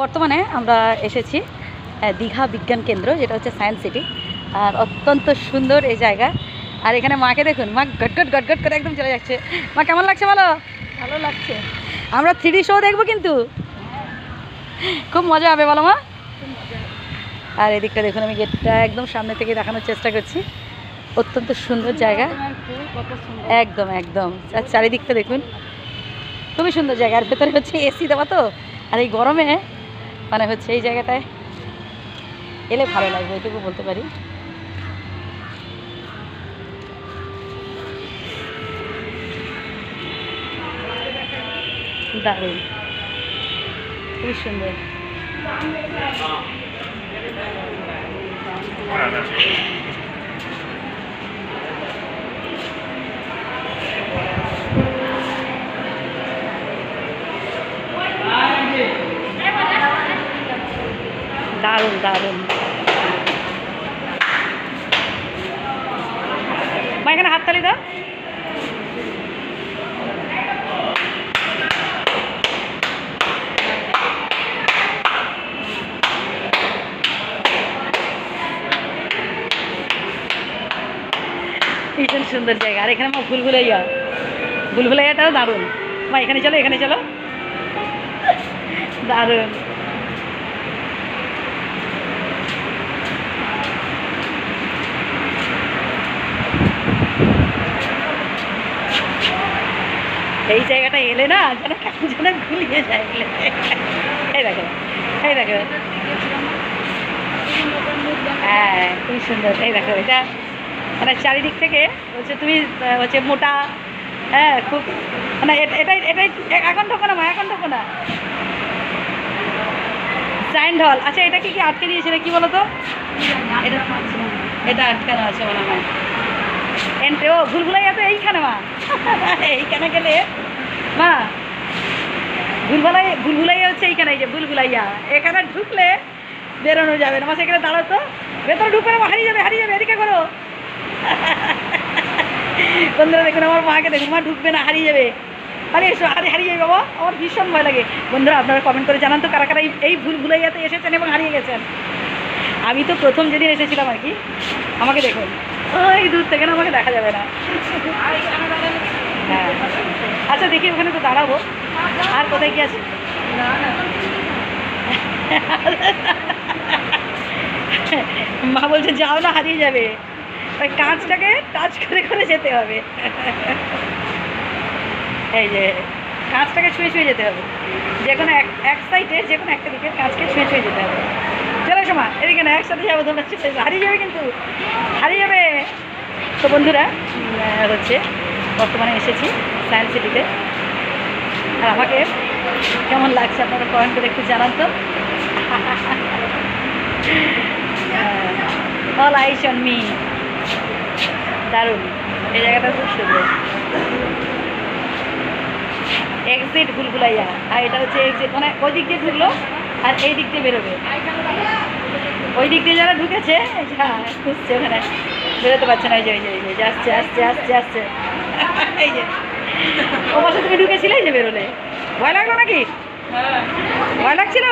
বর্তমানে আমরা এসেছি দীঘা বিজ্ঞান কেন্দ্র যেটা হচ্ছে সায়েন্স সিটি। আর অত্যন্ত সুন্দর এই জায়গা। আর এখানে মাকে দেখুন মা গটগট গটগট করে একদম চলে যাচ্ছে। মা কেমন লাগছে বলো? ভালো লাগছে। আমরা থ্রি শো দেখব কিন্তু। খুব মজা হবে বলো মা। আর এদিকটা দেখুন আমি গেটটা একদম সামনে থেকে দেখানোর চেষ্টা করছি। অত্যন্ত সুন্দর জায়গা। একদম একদম। আর চারিদিকটা দেখুন খুবই সুন্দর জায়গা। আর ভেতরে হচ্ছে এসি দেওয়া তো। আর এই গরমে মানে হচ্ছে এই জায়গাটায় এলে ভালো লাগবে এটুকু বলতে পারি। দারুণ। খুবই সুন্দর। দারুণ দারুণ। মা, এখানে হাততালি দাও। ভীষণ সুন্দর জায়গা। আর এখানে মা, ভুলভুলাইয়া। ভুলভুলাইয়াটাও দারুণ। মা, এখানে চলো এখানে চলো। দারুণ। এই জায়গাটা এলে না যেন যেন গুলিয়ে যায় এই দেখো এই দেখো। হ্যাঁ খুবই সুন্দর। এই দেখো, এটা মানে চারিদিক থেকে হচ্ছে তুমি হচ্ছে মোটা হ্যাঁ খুব মানে এটাই এটাই এখন ঢোকো না মা এখন ঢোকো না হল আচ্ছা এটা কি কি আটকে দিয়েছিল, কি বলো তো এটা এটা আটকানো আছে মনে হয়। ও, ভুলভুলাইয়া তো এইখানে। এইখানে গেলে, মা, ভুলভুলাই ভুলভুলাইয়া হচ্ছে এইখানে, এই যে ভুলভুলাইয়া। এখানে ঢুকলে বেরোনো যাবে না। মা, সেখানে দাঁড়াও তো। ভেতরে ঢুকবে হারিয়ে যাবে হারিয়ে যাবে, এদিকে করো। বন্ধুরা, দেখুন, আমার মাকে দেখুন, মা ঢুকবে না, হারিয়ে যাবে। আরে, এসো হারিয়ে হারিয়ে যাবে, বাবা। আমার ভীষণ ভয় লাগে। বন্ধুরা, আপনারা কমেন্ট করে জানান তো কারা কারা এই- ভুল ভুলাইয়াতে এসেছেন এবং হারিয়ে গেছেন। আমি তো প্রথম যেদিন এসেছিলাম আর কি। আমাকে দেখুন। ওই দূর থেকে না, আমাকে দেখা যাবে না। আচ্ছা দেখি ওখানে তো দাঁড়াবো। আর কোথায় কি আছে? মা বলছে, যাও না, হারিয়ে যাবে। ওই কাঁচটাকে টাচ করে করে যেতে হবে। এই যে কাঁচটাকে ছুঁয়ে ছুঁয়ে যেতে হবে। যে কোনো এক সাইডে যে কোনো একটা দিকে কাঁচকে ছুঁয়ে ছুঁয়ে যেতে হবে। চলো সমা, এদিকে না, একসাথে যাব তোমরা। হারিয়ে যাবে কিন্তু, হারিয়ে যাবে। তো বন্ধুরা হচ্ছে, বর্তমানে এসেছি। সায়েন্স সিটিতে আর আমাকে কেমন লাগছে আপনারা কমেন্ট করে একটু জানান তো। অল আইস অন মি দারুণ। এই জায়গাটা খুব সুন্দর। এক্সিট ভুলভুলাইয়া। আর এটা হচ্ছে এক্সিট মানে ওই দিক দিয়ে ঢুকলো, আর এই দিক দিয়ে বেরোবে। ওই দিক দিয়ে যারা ঢুকেছে খুঁজছে ওখানে। বেরোতে পারছে না, এই যে এই যে আসছে আসছে আসছে আসছে। এই যে। ও সাথে তুমি ঢুকেছিলে এই যে বেরোলে। ভয় লাগল নাকি? ভয় লাগছিল?